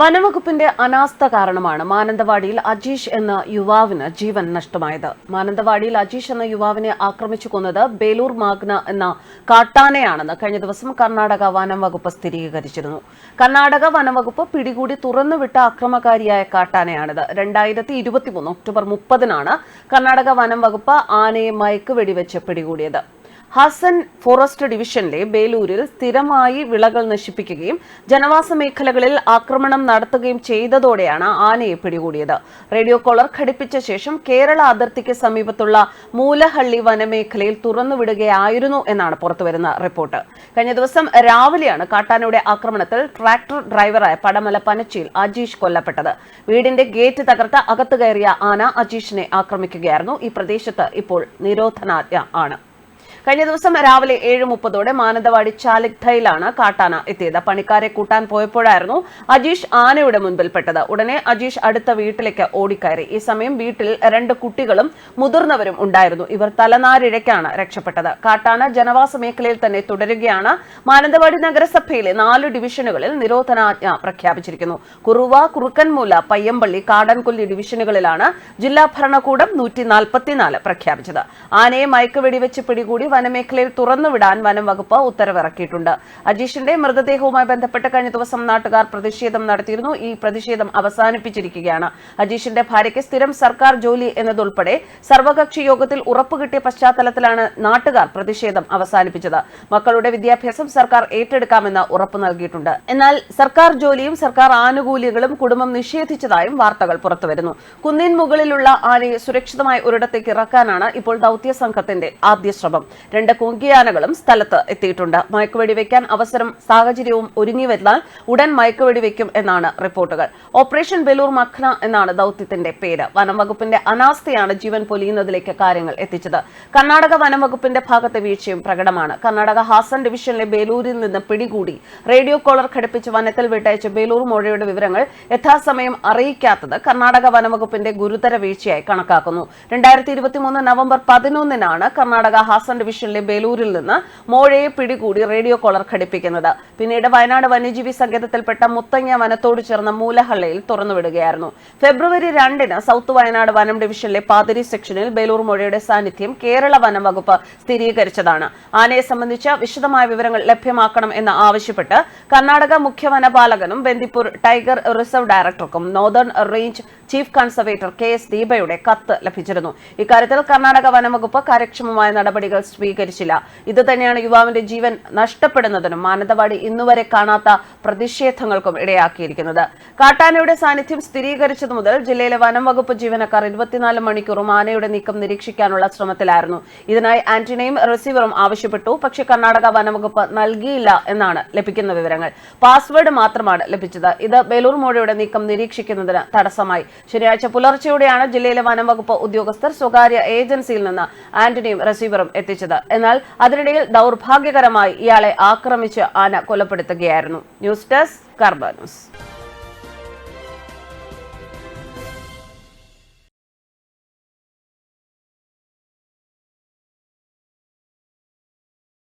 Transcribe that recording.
വനവകുപ്പിന്റെ അനാസ്ഥ കാരണമാണ് മാനന്തവാടിയിൽ അജീഷ് എന്ന യുവാവിന് ജീവൻ നഷ്ടമായത്. മാനന്തവാടിയിൽ അജീഷ് എന്ന യുവാവിനെ ആക്രമിച്ചു കൊന്നത് ബേലൂർ മാഗ്ന എന്ന കാട്ടാനയാണെന്ന് കഴിഞ്ഞ ദിവസം കർണാടക വനംവകുപ്പ് സ്ഥിരീകരിച്ചിരുന്നു. കർണാടക വനംവകുപ്പ് പിടികൂടി തുറന്നുവിട്ട അക്രമകാരിയായ കാട്ടാനയാണിത്. രണ്ടായിരത്തി ഇരുപത്തിമൂന്ന് ഒക്ടോബർ മുപ്പതിനാണ് കർണാടക വനംവകുപ്പ് ആനയെ മയക്കുവെടിവെച്ച് പിടികൂടിയത്. ഹസൻ ഫോറസ്റ്റ് ഡിവിഷനിലെ ബേലൂരിൽ സ്ഥിരമായി വിളകൾ നശിപ്പിക്കുകയും ജനവാസ മേഖലകളിൽ ആക്രമണം നടത്തുകയും ചെയ്തതോടെയാണ് ആനയെ പിടികൂടിയത്. റേഡിയോ കോളർ ഘടിപ്പിച്ച ശേഷം കേരള അതിർത്തിക്ക് സമീപത്തുള്ള മൂലഹള്ളി വനമേഖലയിൽ തുറന്നുവിടുകയായിരുന്നു എന്നാണ് പുറത്തുവരുന്ന റിപ്പോർട്ട്. കഴിഞ്ഞ ദിവസം രാവിലെയാണ് കാട്ടാനയുടെ ആക്രമണത്തിൽ ട്രാക്ടർ ഡ്രൈവറായ പടമല പനച്ചിയിൽ അജീഷ് കൊല്ലപ്പെട്ടത്. വീടിന്റെ ഗേറ്റ് തകർത്ത് അകത്തു കയറിയ ആന അജീഷിനെ ആക്രമിക്കുകയായിരുന്നു. ഈ പ്രദേശത്ത് ഇപ്പോൾ നിരോധനാജ്ഞ ആണ്. കഴിഞ്ഞ ദിവസം രാവിലെ ഏഴ് മുപ്പതോടെ മാനന്തവാടി ചാലിഗ്ധയിലാണ് കാട്ടാന എത്തിയത്. പണിക്കാരെ കൂട്ടാൻ പോയപ്പോഴായിരുന്നു അജീഷ് ആനയുടെ മുൻപിൽപ്പെട്ടത് ഉടനെ അജീഷ് അടുത്ത വീട്ടിലേക്ക് ഓടിക്കയറി. ഈ സമയം വീട്ടിൽ രണ്ട് കുട്ടികളും മുതിർന്നവരും ഉണ്ടായിരുന്നു. ഇവർ തലനാരിഴയ്ക്കാണ് രക്ഷപ്പെട്ടത്. കാട്ടാന ജനവാസ മേഖലയിൽ തന്നെ തുടരുകയാണ്. മാനന്തവാടി നഗരസഭയിലെ നാല് ഡിവിഷനുകളിൽ നിരോധനാജ്ഞ പ്രഖ്യാപിച്ചിരിക്കുന്നു. കുറുവ കുറുക്കൻമൂല പയ്യമ്പള്ളി കാടൻകൊല്ലി ഡിവിഷനുകളിലാണ് ജില്ലാ ഭരണകൂടം നൂറ്റി നാൽപ്പത്തിനാല് പ്രഖ്യാപിച്ചത്. ആനയെ മയക്കുവെടിവെച്ച് പിടികൂടി വനമേഖലയിൽ തുറന്നുവിടാൻ വനം വകുപ്പ് ഉത്തരവിറക്കിയിട്ടുണ്ട്. അജീഷിന്റെ മൃതദേഹവുമായി ബന്ധപ്പെട്ട് കഴിഞ്ഞ ദിവസം നാട്ടുകാർ പ്രതിഷേധം നടത്തിയിരുന്നു. ഈ പ്രതിഷേധം അവസാനിപ്പിച്ചിരിക്കുകയാണ്. അജീഷിന്റെ ഭാര്യയ്ക്ക് സ്ഥിരം സർക്കാർ ജോലി എന്നതുൾപ്പെടെ സർവകക്ഷി യോഗത്തിൽ ഉറപ്പുകിട്ടിയ പശ്ചാത്തലത്തിലാണ് നാട്ടുകാർ പ്രതിഷേധം അവസാനിപ്പിച്ചത്. മക്കളുടെ വിദ്യാഭ്യാസം സർക്കാർ ഏറ്റെടുക്കാമെന്ന് ഉറപ്പു നൽകിയിട്ടുണ്ട്. എന്നാൽ സർക്കാർ ജോലിയും സർക്കാർ ആനുകൂല്യങ്ങളും കുടുംബം നിഷേധിച്ചതായും വാർത്തകൾ പുറത്തുവരുന്നു. കുന്നിൻ മുകളിലുള്ള ആനയെ സുരക്ഷിതമായി ഒരിടത്തേക്ക് ഇറക്കാനാണ് ഇപ്പോൾ ദൌത്യ സംഘത്തിന്റെ ആദ്യ ശ്രമം. രണ്ട് കുങ്കിയാനകളും സ്ഥലത്ത് എത്തിയിട്ടുണ്ട്. മയക്കുവെടി വയ്ക്കാൻ അവസരം സാഹചര്യവും ഒരുങ്ങി വരുന്നാൽ ഉടൻ മയക്കുവെടി വയ്ക്കും എന്നാണ് റിപ്പോർട്ടുകൾ. ഓപ്പറേഷൻ ബെലൂർ മഖ്ന എന്നാണ് ദൌത്യത്തിന്റെ പേര്. വനംവകുപ്പിന്റെ അനാസ്ഥയാണ് ജീവൻ പൊലിയുന്നതിലേക്ക് കാര്യങ്ങൾ എത്തിച്ചത്. കർണാടക വനംവകുപ്പിന്റെ ഭാഗത്തെ വീഴ്ചയും പ്രകടമാണ്. കർണാടക ഹാസൻ ഡിവിഷനിലെ ബേലൂരിൽ നിന്ന് പിടികൂടി. റേഡിയോ കോളർ ഘടിപ്പിച്ച് വനത്തിൽ വിട്ടയച്ച ബേലൂർ മോഴയുടെ വിവരങ്ങൾ യഥാസമയം അറിയിക്കാത്തത് കർണാടക വനംവകുപ്പിന്റെ ഗുരുതര വീഴ്ചയായി കണക്കാക്കുന്നു. രണ്ടായിരത്തി നവംബർ പതിനൊന്നിനാണ് കർണാടക ഹാസൻ ഡിവിഷനിലെ ബേലൂരിൽ നിന്ന് മോഴയെ പിടികൂടി റേഡിയോ കോളർ ഘടിപ്പിക്കുന്നത്. പിന്നീട് വയനാട് വന്യജീവി സങ്കേതത്തിൽപ്പെട്ട മുത്തങ്ങ വനത്തോട് ചേർന്ന മൂലഹള്ളയിൽ തുറന്നുവിടുകയായിരുന്നു. ഫെബ്രുവരി രണ്ടിന് സൗത്ത് വയനാട് വനം ഡിവിഷനിലെ പാതിരി സെക്ഷനിൽ ബേലൂർ മോഴയുടെ സാന്നിധ്യം കേരള വനം വകുപ്പ് സ്ഥിരീകരിച്ചതാണ്. ആനയെ സംബന്ധിച്ച വിശദമായ വിവരങ്ങൾ ലഭ്യമാക്കണം എന്ന് ആവശ്യപ്പെട്ട് കർണാടക മുഖ്യ വനപാലകനും Bandipur tiger reserve ഡയറക്ടർക്കും northern range chief conservator K S ദീപയുടെ കത്ത് ലഭിച്ചിരുന്നു. ഇക്കാര്യത്തിൽ കർണാടക വനംവകുപ്പ് കാര്യക്ഷമമായ നടപടികൾ സ്വീകരിച്ചില്ല. ഇത് തന്നെയാണ് യുവാവിന്റെ ജീവൻ നഷ്ടപ്പെടുന്നതിനും മാനന്തവാടി ഇന്നുവരെ കാണാത്ത പ്രതിഷേധങ്ങൾക്കും ഇടയാക്കിയിരിക്കുന്നത്. കാട്ടാനയുടെ സാന്നിധ്യം സ്ഥിരീകരിച്ചതു മുതൽ ജില്ലയിലെ വനം വകുപ്പ് ജീവനക്കാർ ഇരുപത്തിനാല് മണിക്കൂറും ആനയുടെ നീക്കം നിരീക്ഷിക്കാനുള്ള ശ്രമത്തിലായിരുന്നു. ഇതിനായി ആന്റിനയും റിസീവറും ആവശ്യപ്പെട്ടു. പക്ഷേ കർണാടക വനംവകുപ്പ് നൽകിയില്ല എന്നാണ് ലഭിക്കുന്ന വിവരങ്ങൾ. പാസ്വേഡ് മാത്രമാണ് ലഭിച്ചത്. ഇത് ബേലൂർ മോഴയുടെ നീക്കം നിരീക്ഷിക്കുന്നതിന് തടസ്സമായി. ശനിയാഴ്ച പുലർച്ചെയോടെയാണ് ജില്ലയിലെ വനംവകുപ്പ് ഉദ്യോഗസ്ഥർ സ്വകാര്യ ഏജൻസിയിൽ നിന്ന് ആന്റണിയും റിസീവറും എത്തിച്ചത്. എന്നാൽ അതിനിടയിൽ ദൗർഭാഗ്യകരമായി ഇയാളെ ആക്രമിച്ച് ആന കൊലപ്പെടുത്തുകയായിരുന്നു. ന്യൂസ് ഡെസ്ക് കർബ ന്യൂസ്.